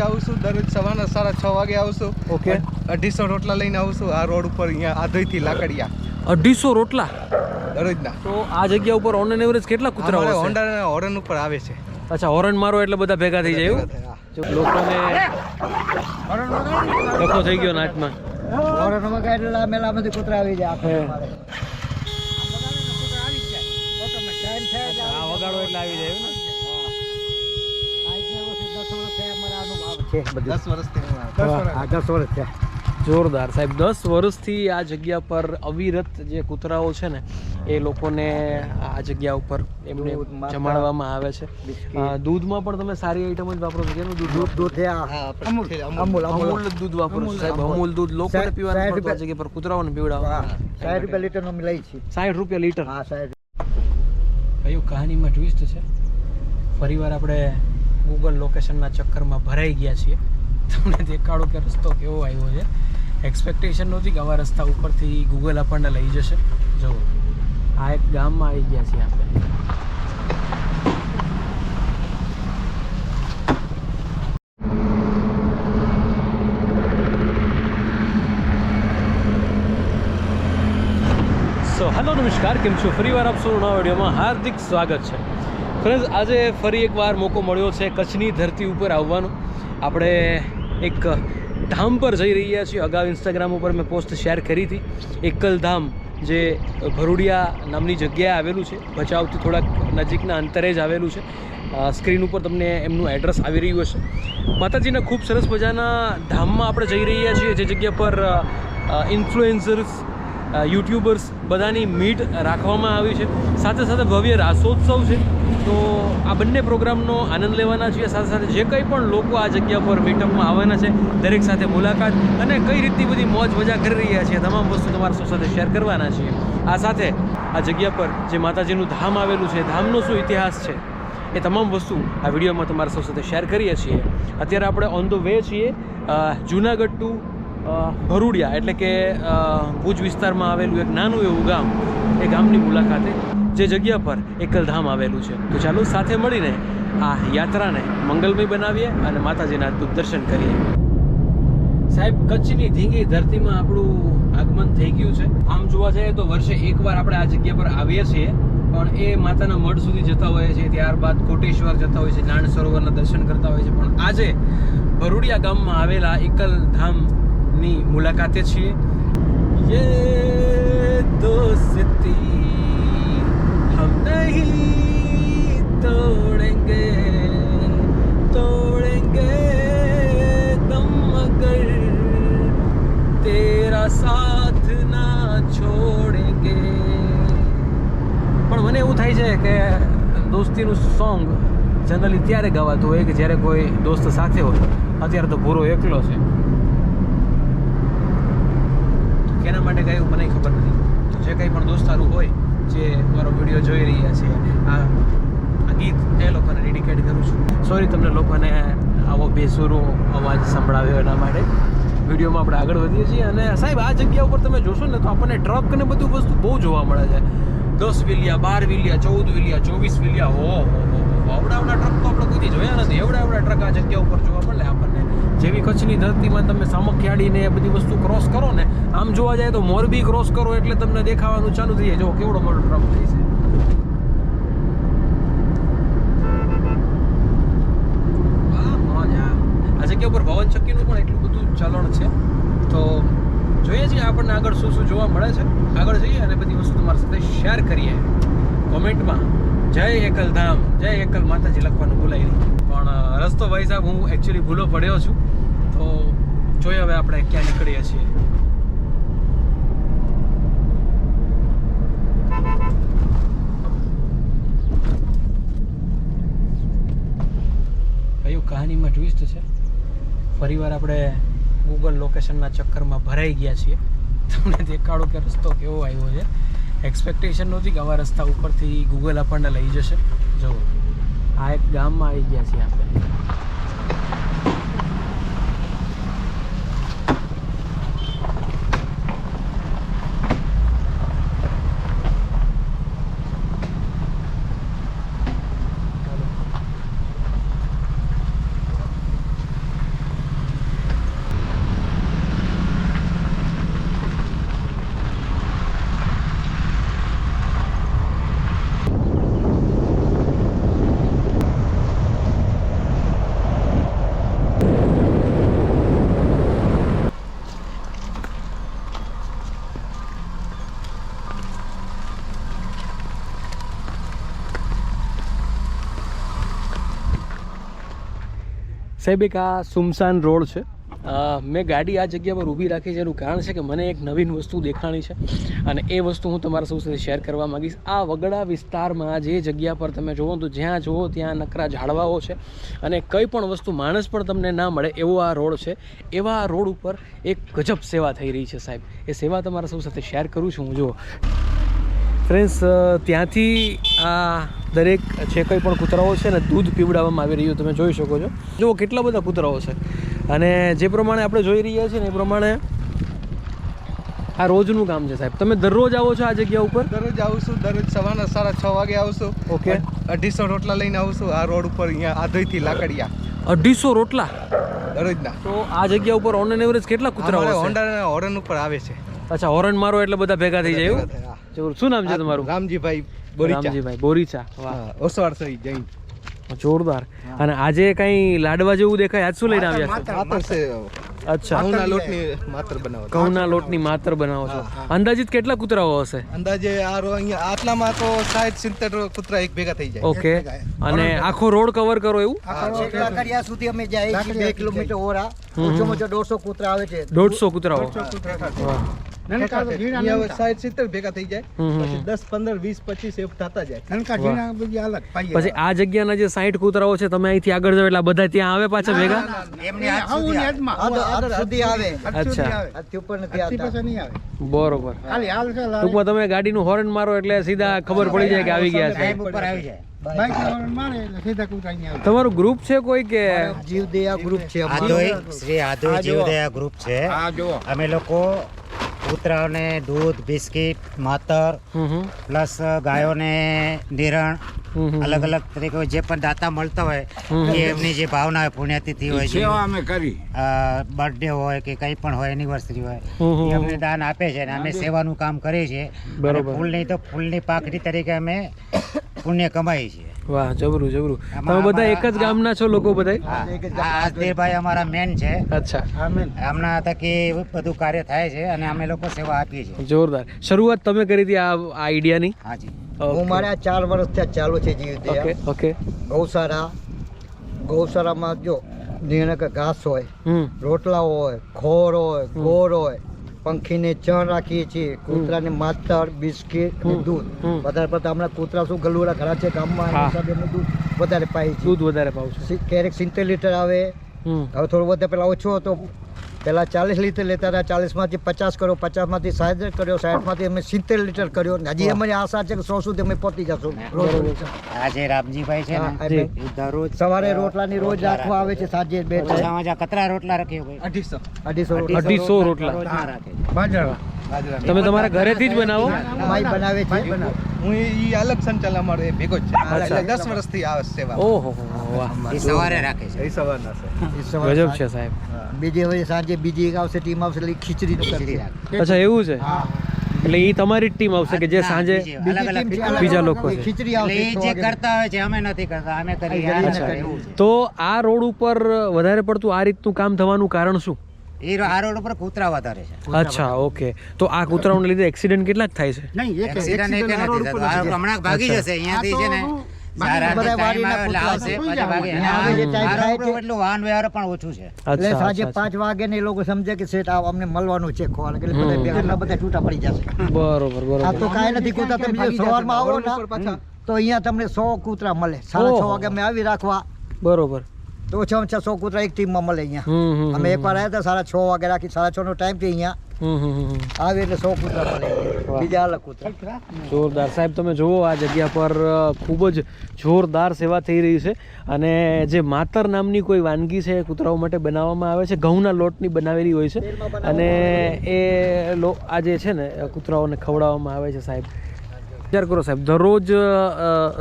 આવું છું દરરોજ સવારના સાડા છ વાગે આવશું ઓકે. અઢીસો રોટલા લઈને આવું છું આ રોડ ઉપર અહીંયા આધોઈથી લાકડિયા. અઢીસો રોટલા? દરરોજના. તો આ જગ્યા ઉપર ઓન એન એવરેજ કેટલા કૂતરાઓ અમારે હોન્ડા હોર્ન ઉપર આવે છે. અચ્છા હોર્ન મારો એટલે બધા ભેગા થઈ જાય એવું? લોકોને ડખો થઈ ગયો નાચમાં ઓરણમાં કાઢેલા મેલામાંથી કૂતરા આવી જાય આખો હે. અમારે. આ વગાડો એટલે આવી જાય છે બધું. દસ વર્ષથી હા, દસ વર્ષ થયા. જોરદાર. સાહેબ દસ વર્ષથી આ જગ્યા પર અવિરત જે કૂતરાઓ છે ને એ લોકોને આ જગ્યા ઉપર એમને જમાડવામાં આવે છે. દૂધમાં પણ તમે સારી આઈટમ જ વાપરો છો કેનું દૂધ દૂધ અમૂલ અમૂલ. દૂધ વાપરો છો સાહેબ. અમૂલ. દૂધ લોકોને પીવાનું પડતું આ જગ્યા પર કૂતરાઓને પીવડાવવા સાઠ રૂપિયા લીટર નો લઈ છીએ. સાઠ રૂપિયા લીટર. હા સાહેબ. કયું કહાનીમાં ટ્વિસ્ટ છે. ફરીવાર આપણે ગૂગલ લોકેશનના ચક્કરમાં ભરાઈ ગયા છીએ. તમને દેખાડો કે રસ્તો કેવો આવ્યો છે. એક્સપેક્ટેશન નહોતી કે આવા રસ્તા ઉપરથી ગૂગલ આપણને લઈ જશે. જો, આ એક ગામમાં આવી ગયા છીએ આપણે. સો હેલો નમસ્કાર. કેમ છો? ફરીવાર આપ સૌના વિડીયોમાં હાર્દિક સ્વાગત છે. ફ્રેન્ડ્સ, આજે ફરી એકવાર મોકો મળ્યો છે કચ્છની ધરતી ઉપર આવવાનો. આપણે એક ધામ પર જઈ રહ્યા છીએ. અગાઉ ઇન્સ્ટાગ્રામ ઉપર મેં પોસ્ટ શેર કરી હતી. એકલ ધામ જે ભરૂડિયા નામની જગ્યાએ આવેલું છે. ભચાઉથી થોડાક નજીકના અંતરે જ આવેલું છે. સ્ક્રીન ઉપર તમને એમનું એડ્રેસ આવી રહ્યું હશે. માતાજીના ખૂબ સરસ મજાના ધામમાં આપણે જઈ રહ્યા છીએ, જે જગ્યા પર ઇન્ફ્લુએન્સર્સ યુટ્યુબર્સ બધાની મીટ રાખવામાં આવી છે. સાથે સાથે ભવ્ય રાસોત્સવ છે. તો આ બંને પ્રોગ્રામનો આનંદ લેવાના છીએ. સાથે સાથે જે કંઈ પણ લોકો આ જગ્યા પર મીટઅપમાં આવવાના છે, દરેક સાથે મુલાકાત અને કઈ રીતની બધી મોજ મજા કરી રહ્યા છીએ તમામ વસ્તુ તમારા સૌ સાથે શેર કરવાના છીએ. આ સાથે આ જગ્યા પર જે માતાજીનું ધામ આવેલું છે, ધામનો શું ઇતિહાસ છે, એ તમામ વસ્તુ આ વિડીયોમાં તમારા સૌ સાથે શેર કરીએ છીએ. અત્યારે આપણે ઓન ધ વે છીએ જુનાગઢ ટુ ભરૂડિયા, એટલે કે ભુજ વિસ્તારમાં આવેલું એક નાનું એવું ગામ, એ ગામની મુલાકાતે જે જગ્યા પર એકલધામ આવેલું છે. તો ચાલો સાથે મળીને આ યાત્રાને મંગલમય બનાવીએ અને માતાજીના અદ્ભુત દર્શન કરીએ. સાહેબ, કચ્છની ધીંગી ધરતીમાં આપણું આગમન થઈ ગયું છે. આમ જોવા જઈએ તો વર્ષે એકવાર આપણે આ જગ્યા પર આવીએ છીએ, પણ એ માતાના મઢ સુધી જતા હોઈએ છીએ, ત્યારબાદ કોટેશ્વર જતા હોય છે નાણ સરોવરના દર્શન કરતા હોય છે પણ આજે ભરૂડિયા ગામમાં આવેલા એકલ ધામની મુલાકાતે છીએ. યે દોસ્તી હમ नहीं तोड़ेंगे तोड़ेंगे દમ अगर તેરા સાથ ના છોડેંગે. પણ મને એવું થાય છે કે દોસ્તીનું સોંગ જનરલી ત્યારે ગવાતું હોય કે જ્યારે કોઈ દોસ્ત સાથે હોય. અત્યારે તો ભૂરો એકલો છે. કેના માટે ગાયું મને ખબર નથી. જે કંઈ પણ દોસ્તારું હોય જે મારો વીડિયો જોઈ રહ્યા છે, આ ગીત એ લોકોને ડેડિકેટ કરું છું. સોરી તમને લોકોને આવો બેસુરો અવાજ સંભળાવ્યો એના માટે. વિડીયોમાં આપણે આગળ વધીએ છીએ અને સાહેબ, આ જગ્યા ઉપર તમે જોશો ને તો આપણને ટ્રક ને બધું વસ્તુ બહુ જોવા મળે છે. દસ વિલિયા, બાર વિલિયા, ચૌદ વિલિયા, ચોવીસ વિલિયા, હો હો હો. આવડા આવડા ટ્રક તો આપણે કોઈથી જોયા નથી. એવડા એવડા ટ્રક આ જગ્યા ઉપર જોવા મળે આપણને. જેવી કચ્છની ધરતીમાં તમે સામખિયાળીને એ બધી વસ્તુ ક્રોસ કરો ને, આમ જોવા જાય તો મોરબી ક્રોસ કરો એટલે તમને દેખાવાનું ચાલુ થઈ જાય. જો કેવડો મોટો ટ્રક થઈ છે. આ જગ્યા ઉપર ચક્કીનું પણ એટલું બધું ચલણ છે. તો જોઈએ છીએ આપણને આગળ શું શું જોવા મળે છે. આગળ જઈએ અને બધી વસ્તુ તમારી સાથે શેર કરીએ. કોમેન્ટમાં જય એકલ ધામ જય એકલ માતાજી લખવાનું ભૂલાય પણ રસ્તો ભાઈ હું એકચ્યુઅલી ભૂલો પડ્યો છું. જોઈએ હવે આપણે ક્યાં નીકળીએ છીએ. કયું કહાનીમાં ટ્વિસ્ટ છે? ફરીવાર આપણે ગૂગલ લોકેશનના ચક્કરમાં ભરાઈ ગયા છીએ. તમને દેખાડો કે રસ્તો કેવો આવ્યો છે. એક્સપેક્ટેશન નહોતી કે આવા રસ્તા ઉપરથી ગૂગલ આપણને લઈ જશે. જો આ એક ગામમાં આવી ગયા છીએ આપણે. સાહેબ, એક આ સુમસાન રોડ છે. મેં ગાડી આ જગ્યા પર ઊભી રાખી છે. એનું કારણ છે કે મને એક નવીન વસ્તુ દેખાણી છે અને એ વસ્તુ હું તમારા સૌ સાથે શેર કરવા માંગીશ. આ વગડા વિસ્તારમાં જે જગ્યા પર તમે જુઓ તો જ્યાં જુઓ ત્યાં નકરા ઝાડવાઓ છે અને કંઈ પણ વસ્તુ માણસ પણ તમને ના મળે એવો આ રોડ છે. એવા આ રોડ ઉપર એક ગજબ સેવા થઈ રહી છે સાહેબ. એ સેવા તમારા સૌ સાથે શેર કરું છું. હું જુઓ. ફ્રેન્ડ્સ ત્યાંથી આ દરેક જે કંઈ પણ કૂતરાઓ છે ને દૂધ પીવડાવવામાં આવી રહ્યું તમે જોઈ શકો છો. જુઓ કેટલા બધા કૂતરાઓ છે. અને જે પ્રમાણે આપણે જોઈ રહ્યા છીએ ને એ પ્રમાણે આ રોજનું કામ છે સાહેબ. તમે દરરોજ આવો છો આ જગ્યા ઉપર? દરરોજ આવશું દરરોજ સવારના સાડા છ વાગે આવશું ઓકે. અઢીસો રોટલા લઈને આવશું આ રોડ ઉપર અહીંયા આધોઈથી લાકડિયા. અઢીસો રોટલા? દરરોજના. તો આ જગ્યા ઉપર ઓન એવરેજ કેટલા કૂતરા? હોન્ડા હોરન ઉપર આવે છે. અચ્છા હોરન મારો એટલે બધા ભેગા થઈ જાય શું નામ છે તમારું? રામજીભાઈ બોરીચા. રામજીભાઈ બોરીચા વાહ. ઓસવાડ સહી જૈન જોરદાર. અને આજે કઈ લાડવા જેવું દેખાય? આજ શું લઈને આવ્યા છે? અચ્છા. ઘઉંના લોટની માતર બનાવો ઘઉંના લોટની માતર બનાવો છો. અંદાજિત કેટલા કૂતરાઓ હશે? અંદાજે આ રો અહીંયા આટલામાં તો સાઠ સિત્તેર કૂતરા એક ભેગા થઈ જાય. ઓકે. અને આખો રોડ કવર કરો એવું? કેટલા કર્યા સુધી અમે જાય કિલોમીટર ઓરા. કૂતરા આવે છે. દોઢસો કૂતરાઓ. પછી દસ પંદર વીસ પચીસ થતા પછી આ જગ્યાના જે સાઠ કૂતરાઓ છે તમે અહીંથી આગળ જાઓ એટલે બધા ત્યાં આવે પાછા ભેગા? બરોબર. ટૂંકમાં તમે ગાડીનું હોર્ન મારો એટલે સીધા ખબર પડી જાય કે આવી ગયા છે. તમારું ગ્રુપ છે કોઈ કે? જીવદયા ગ્રુપ છે શ્રી જીવદયા ગ્રુપ છે. અમે લોકો કૂતરાઓને દૂધ બિસ્કિટ માતર હમ હમ, પ્લસ ગાયોને નિરણ. અલગ અલગ તરીકે જે પણ દાતા મળતા હોય એ એમની જે ભાવના હોય પુણ્યતિથિ હોય છે અમે કરી. બર્થડે હોય કે કંઈ પણ હોય એનિવર્સરી હોય. એ અમને દાન આપે છે અને અમે સેવાનું કામ કરીએ છીએ. અને ફૂલની તો ફૂલની પાખડી તરીકે અમે પુણ્ય કમાઈએ છીએ. વાહ જબરું જબરું. તમે બધા એક જ ગામના છો લોકો બધા આ અમારા મેન છે. અચ્છા. આમના થકી બધું કાર્ય થાય છે અને અમે લોકો સેવા આપીએ છીએ. જોરદાર. શરૂઆત તમે કરી હતી આ આઈડિયાની હાજી હું મારે આ ચાર વર્ષ ત્યાં ચાલુ છે જીવ ઓકે ઓકે ગૌશાળા ગૌશાળામાં જો નિર્ણય ઘાસ હોય હમ. રોટલા હોય ખોર હોય ગોળ હોય પંખીને ચણ રાખીએ છીએ કૂતરાને માતર બિસ્કિટ દૂધ. વધારે પડતા હમણાં કૂતરા શું ગલુડા ઘણા છે ગામમાં હિસાબે દૂધ વધારે પાય દૂધ વધારે પાવ છે. ક્યારેક સિત્તેર લીટર આવે. હવે થોડું વધારે પેલા ઓછો હતો. પેલા ચાલીસ લીટર લેતા હતા ચાલીસમાંથી પચાસ કર્યો પચાસમાંથી સાઠ કર્યો સાઠમાંથી અમે સિત્તેર લીટર કર્યો. હજી અમારી આશા છે કે સો સુધી અમે પહોંચી જશું. આજે રામજીભાઈ છે દરરોજ સવારે રોટલાની રોજ રાખવા આવે છે સાંજે બે કતરા રોટલા રાખ્યો અઢીસો. અઢીસો અઢીસો રોટલા. દરરોજના બાજરા તમે તમારા ઘરેથી જ બનાવો? માઈ બનાવે છે હું એ અલગ સંચાલન અમારો એ ભેગો જ છે. દસ વર્ષથી આવે છે સેવા. ઓહો વાહ. એ સવારે રાખે છે. એ સવારના છે. ગજબ છે સાહેબ. બીજી હવે સાંજે બીજી એક આવશે ટીમ આવશે એટલે ઈ ખીચડી ખીચડી. રાખે અચ્છા એવું છે? એટલે એ તમારી જ ટીમ આવશે કે જે સાંજે બીજી લોકો ખીચડી આવશે જે કરતા હોય છે અમે નથી કરતા. અમે છે. તો આ રોડ ઉપર વધારે પડતું આ રીતનું કામ થવાનું કારણ શું? એ આ રોડ ઉપર કૂતરા વધારે છે. અચ્છા ઓકે. તો આ કૂતરાઓને લીધે એક્સિડન્ટ કેટલાક થાય છે? એક્સિડન્ટ એક નથી થતો. હમણાં ભાગી જશે અહીંયાથી છે ને. તો કાંઈ નથી કૂતરા તમે સવારમાં આવો રોડ ઉપર ને પાછા. તો અહીંયા તમને સો કૂતરા મળે. સાડા છ વાગે અમે આવી રાખવા. બરોબર. તો ઓછામાં ઓછા સો કૂતરા એક ટીમમાં મળે અહીંયા. અમે એકવાર આવ્યા હતા સાડા છ વાગે રાખી સાડા છ નો ટાઈમ છે અહીંયા. આવે એટલે સો કૂતરા વાહ. બીજા અલગ કૂતરા. જોરદાર. સાહેબ તમે જુઓ આ જગ્યા પર ખૂબ જ જોરદાર સેવા થઈ રહી છે. અને જે માતર નામની કોઈ વાનગી છે કૂતરાઓ માટે બનાવવામાં આવે છે. ઘઉંના લોટની બનાવેલી હોય છે. અને એ આ જે છે ને કૂતરાઓને ખવડાવવામાં આવે છે સાહેબ. વિચાર કરો સાહેબ દરરોજ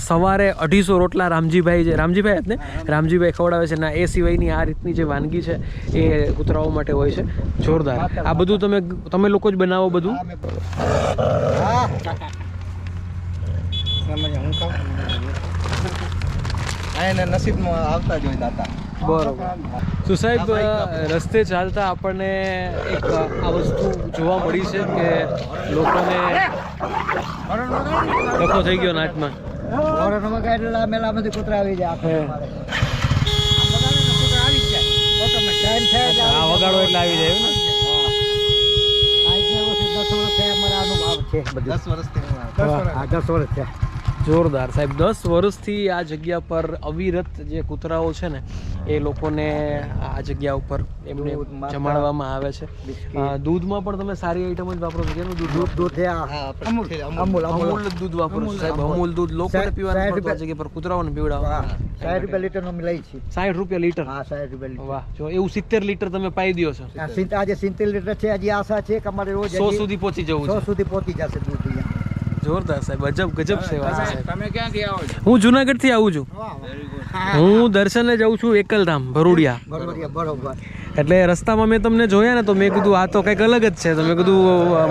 સવારે અઢીસો રોટલા રામજીભાઈ જે રામજીભાઈ જ ને રામજીભાઈ ખવડાવે છે ને એ સિવાયની આ રીતની જે વાનગી છે એ કૂતરાઓ માટે હોય છે જોરદાર આ બધું તમે તમે લોકો જ બનાવો બધું નસીબમાં આવતા જ હોય દાતા બરોબર. તો સાહેબ રસ્તે ચાલતા આપણને એક આ વસ્તુ જોવા મળી છે કે લોકોને ડખો થઈ ગયો આખો વગાડો એટલે આવી જાય ને? જોરદાર. સાહેબ દસ વર્ષથી આ જગ્યા પર અવિરત જે કૂતરાઓ છે ને એ લોકોને આ જગ્યા ઉપર એમને જમાડવામાં આવે છે. દૂધમાં પણ તમે સારી આઈટમ જ વાપરો છો. દૂધ દૂધ દૂધ છે છે, અમૂલ. અમૂલ દૂધ વાપરો સાહેબ. અમૂલ. દૂધ લોકોને પીવાનું પડતું આ જગ્યા પર કૂતરાઓને પીવડાવવા સાઠ રૂપિયા લીટરનો અમે લઈ છીએ. સાઠ રૂપિયા લીટર? હા સાઠ રૂપિયા લીટર. વાહ. જો એવું સિત્તેર લીટર તમે પાઈ દો છો. આ સિંત- આજે સિત્તેર લીટર છે હજી આશા છે કે અમારે રોજ સો સુધી પહોંચી જવું સો છે સુધી પહોંચી જશે દૂધ અહીંયા. જોરદાર સાહેબ અજબ ગજબ સેવા સાહેબ તમે ક્યાંથી આવો છો? હું જુનાગઢથી આવું છું. હું દર્શને જાઉં છું એકલધામ ભરૂડિયા. બરોબર બરોબર. એટલે રસ્તામાં મેં તમને જોયા ને તો મેં કીધું આ તો કંઈક અલગ જ છે. તો મેં કીધું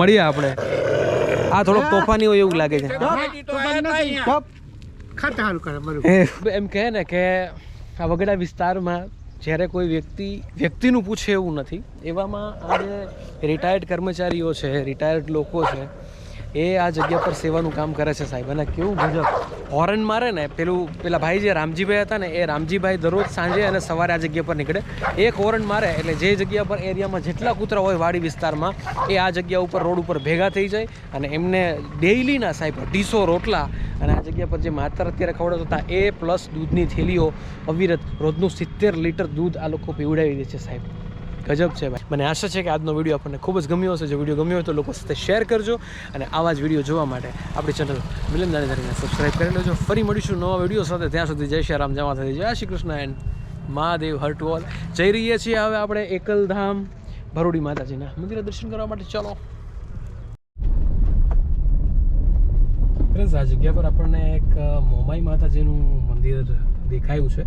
મળીએ આપણે. આ થોડોક તોફાની હોય એવું લાગે છે. એમ કહે ને કે આ વગડા વિસ્તારમાં જ્યારે કોઈ વ્યક્તિ વ્યક્તિનું પૂછે એવું નથી. એવામાં આ જે રિટાયર્ડ કર્મચારીઓ છે રિટાયર્ડ લોકો છે. એ આ જગ્યા પર સેવાનું કામ કરે છે સાહેબ. અને કેવું ગજબ હોર્ન મારે ને, પેલું, પેલા ભાઈ જે રામજીભાઈ હતા ને, એ રામજીભાઈ દરરોજ સાંજે અને સવારે આ જગ્યા પર નીકળે. એક હોર્ન મારે, એટલે જે જગ્યા પર એરિયામાં જેટલા કૂતરા હોય વાડી વિસ્તારમાં, એ આ જગ્યા ઉપર, રોડ ઉપર ભેગા થઈ જાય. અને એમને ડેઇલીના સાહેબ, અઢીસો રોટલા. અને આ જગ્યા પર જે માતર અત્યારે ખવડાવતા હતા, એ પ્લસ દૂધની થેલીઓ અવિરત, રોજનું સિત્તેર લીટર દૂધ આ લોકો પીવડાવી દે છે સાહેબ. ગજબ છે ભાઈ. મને આશા છે કે આજનો વીડિયો આપણને ખૂબ જ ગમ્યો હશે. જો વીડિયો ગમ્યો હોય તો લોકો સાથે શેર કરજો અને આવા જ વીડિયો જોવા માટે આપણી ચેનલ મિલન દાણીધારીને સબસ્ક્રાઈબ કરી લેજો. ફરી મળીશું નવા વીડિયો સાથે. ત્યાં સુધી જય શ્રી રામ જમા થઈ જય શ્રી કૃષ્ણ એન્ડ મહાદેવ હર્ટવોલ જઈ રહીએ છીએ હવે આપણે એકલધામ ભરૂડી માતાજીના મંદિરે દર્શન કરવા માટે. ચલો. ફ્રેન્ડ્સ, આ જગ્યા પર આપણને એક મોમાઈ માતાજીનું મંદિર દેખાયું છે.